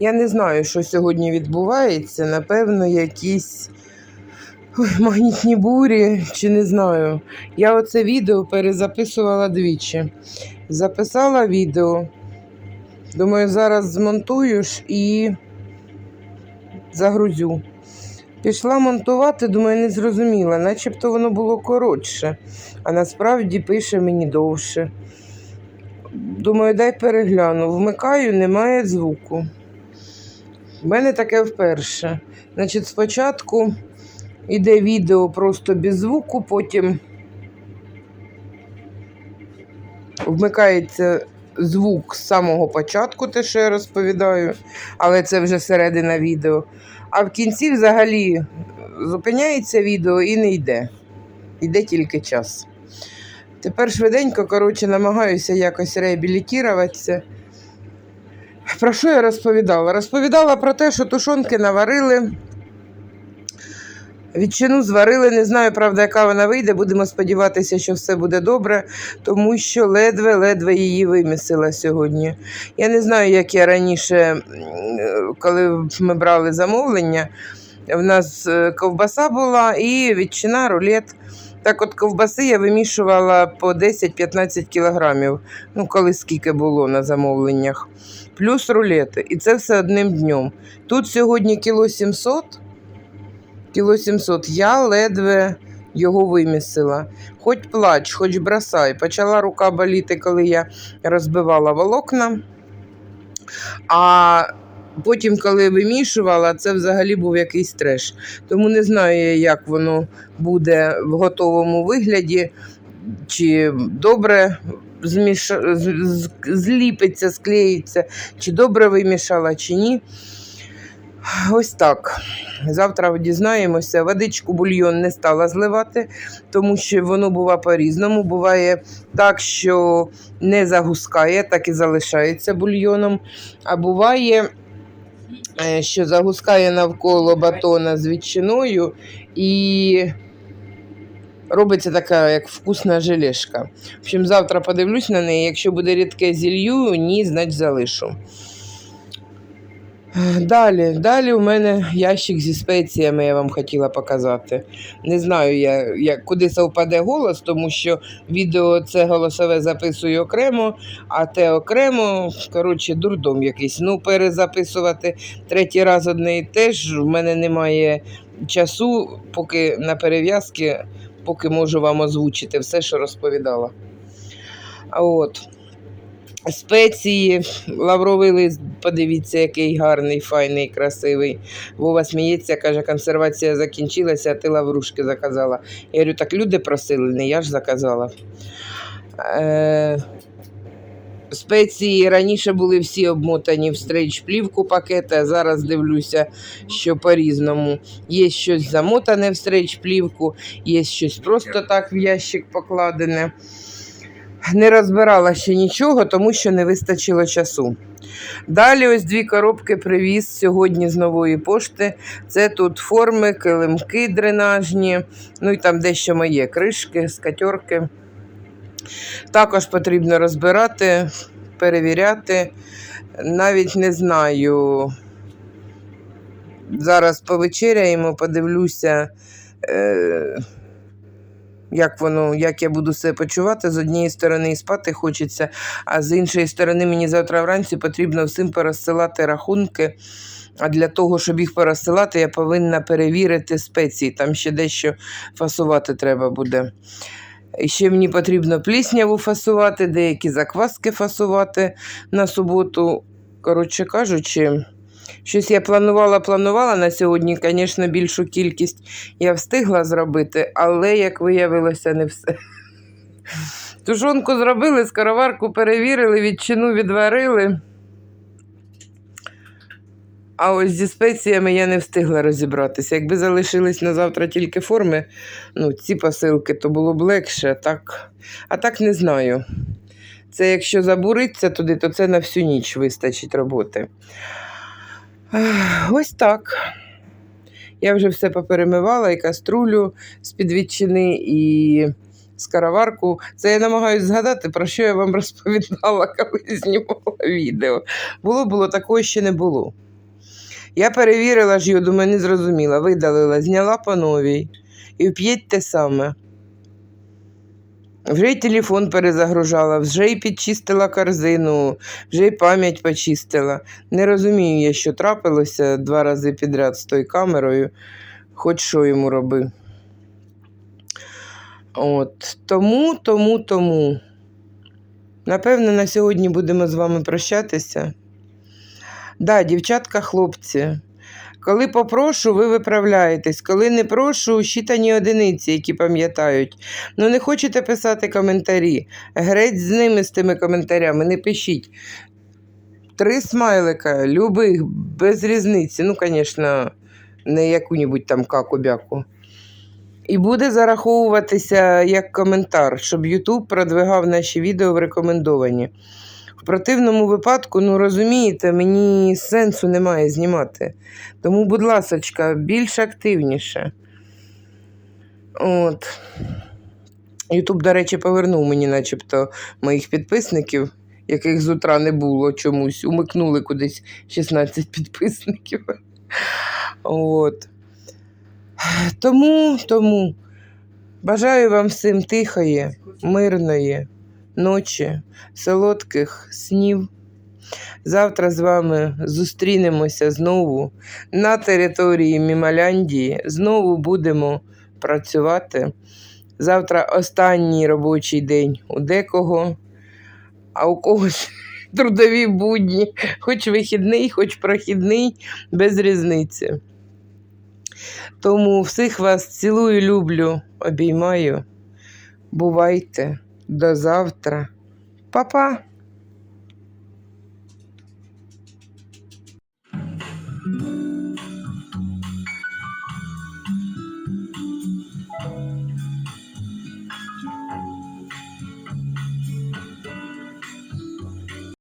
Я не знаю, що сьогодні відбувається. Напевно, якісь магнітні бурі, чи не знаю. Я оце відео перезаписувала двічі. Записала відео. Думаю, зараз змонтую ж і загрузю. Пішла монтувати, думаю, не зрозуміла, начебто воно було коротше, а насправді пише мені довше. Думаю, дай перегляну. Вмикаю, немає звуку. У мене таке вперше. Значить, спочатку йде відео просто без звуку, потім вмикається звук з самого початку, те, що я розповідаю, але це вже середина відео. А в кінці взагалі зупиняється відео і не йде. Йде тільки час. Тепер швиденько, коротше, намагаюся якось реабілітуватися. Про що я розповідала? Розповідала про те, що тушонки наварили. Відчину зварили, не знаю, правда, яка вона вийде. Будемо сподіватися, що все буде добре, тому що ледве-ледве її вимісила сьогодні. Я не знаю, як я раніше, коли ми брали замовлення, в нас е, ковбаса була і відчина, рулет. Так от ковбаси я вимішувала по 10-15 кілограмів, ну коли скільки було на замовленнях. Плюс рулети. І це все одним днем. Тут сьогодні кіло 700, кіло 700. Я ледве його вимісила. Хоч плач, хоч бросай. Почала рука боліти, коли я розбивала волокна. А потім, коли вимішувала, це взагалі був якийсь треш. Тому не знаю, як воно буде в готовому вигляді, чи добре зміш... зліпиться, склеїться, чи добре вимішала, чи ні. Ось так. Завтра дізнаємося. Водичку бульйон не стала зливати, тому що воно буває по-різному. Буває так, що не загускає, так і залишається бульйоном. А буває, е, що загускає навколо батона з ветчиною і робиться така, як вкусна желешка. В общем, завтра подивлюсь на неї. Якщо буде рідке зілью, ні, значить залишу. Далі, далі у мене ящик зі спеціями, я вам хотіла показати. Не знаю, я, я, куди совпаде голос, тому що відео це голосове записую окремо, а те окремо, коротше, дурдом якийсь. Ну, перезаписувати третій раз одне і те ж. У мене немає часу, поки на перев'язки, поки можу вам озвучити все, що розповідала. От. Спеції, лавровий лист, подивіться, який гарний, файний, красивий. Вова сміється, каже, консервація закінчилася, а ти лаврушки заказала. Я говорю, так люди просили, не я ж заказала. Е, спеції раніше були всі обмотані в стрейч-плівку пакети, а зараз дивлюся, що по-різному. Є щось замотане в стрейч-плівку, є щось просто так в ящик покладене. Не розбирала ще нічого, тому що не вистачило часу. Далі ось дві коробки привіз сьогодні з нової пошти. Це тут форми, килимки дренажні, ну і там дещо моє кришки, скатерки. Також потрібно розбирати, перевіряти. Навіть не знаю. Зараз повечеряємо, подивлюся. Е- як воно, як я буду себе почувати. З однієї сторони і спати хочеться, а з іншої сторони, мені завтра вранці потрібно всім пересилати рахунки. А для того, щоб їх пересилати, я повинна перевірити спеції. Там ще дещо фасувати треба буде. І ще мені потрібно плісняву фасувати, деякі закваски фасувати на суботу. Коротше кажучи, щось я планувала, планувала на сьогодні, звісно, більшу кількість я встигла зробити, але, як виявилося, не все. Тушонку зробили, скороварку перевірили, відчину відварили. А ось зі спеціями я не встигла розібратися. Якби залишились на завтра тільки форми, ну, ці посилки, то було б легше. Так, а так не знаю. Це якщо забуриться туди, то це на всю ніч вистачить роботи. Ось так. Я вже все поперемивала, і каструлю з-під ветчини, і скароварку. Це я намагаюся згадати, про що я вам розповідала, коли знімала відео. Було, було, такого ще не було. Я перевірила ж його, думаю, не зрозуміла. Видалила, зняла по новій. І вп'ять те саме. Вже й телефон перезагружала, вже й підчистила корзину, вже й пам'ять почистила. Не розумію я, що трапилося два рази підряд з тою камерою, хоч що йому роби. От. Тому, тому, тому. Напевно, на сьогодні будемо з вами прощатися. Да, дівчатка, хлопці. Коли попрошу, ви виправляєтесь. Коли не прошу, щитані одиниці, які пам'ятають. Ну, не хочете писати коментарі. Греть з ними з тими коментарями, не пишіть. Три смайлика, любих, без різниці. Ну, звісно, не яку-небудь там каку-бяку. І буде зараховуватися як коментар, щоб YouTube продвигав наші відео в рекомендовані. В противному випадку, ну розумієте, мені сенсу немає знімати. Тому, будь ласочка, більш активніше. От. Ютуб, до речі, повернув мені, начебто, моїх підписників, яких з утра не було чомусь. Умикнули кудись 16 підписників. От. Тому, тому бажаю вам всім тихої, мирної ночі, солодких снів. Завтра з вами зустрінемося знову на території Мімаляндії. Знову будемо працювати. Завтра останній робочий день у декого, а у когось трудові будні, хоч вихідний, хоч прохідний, без різниці. Тому всіх вас цілую, люблю, обіймаю. Бувайте до завтра. Па-па!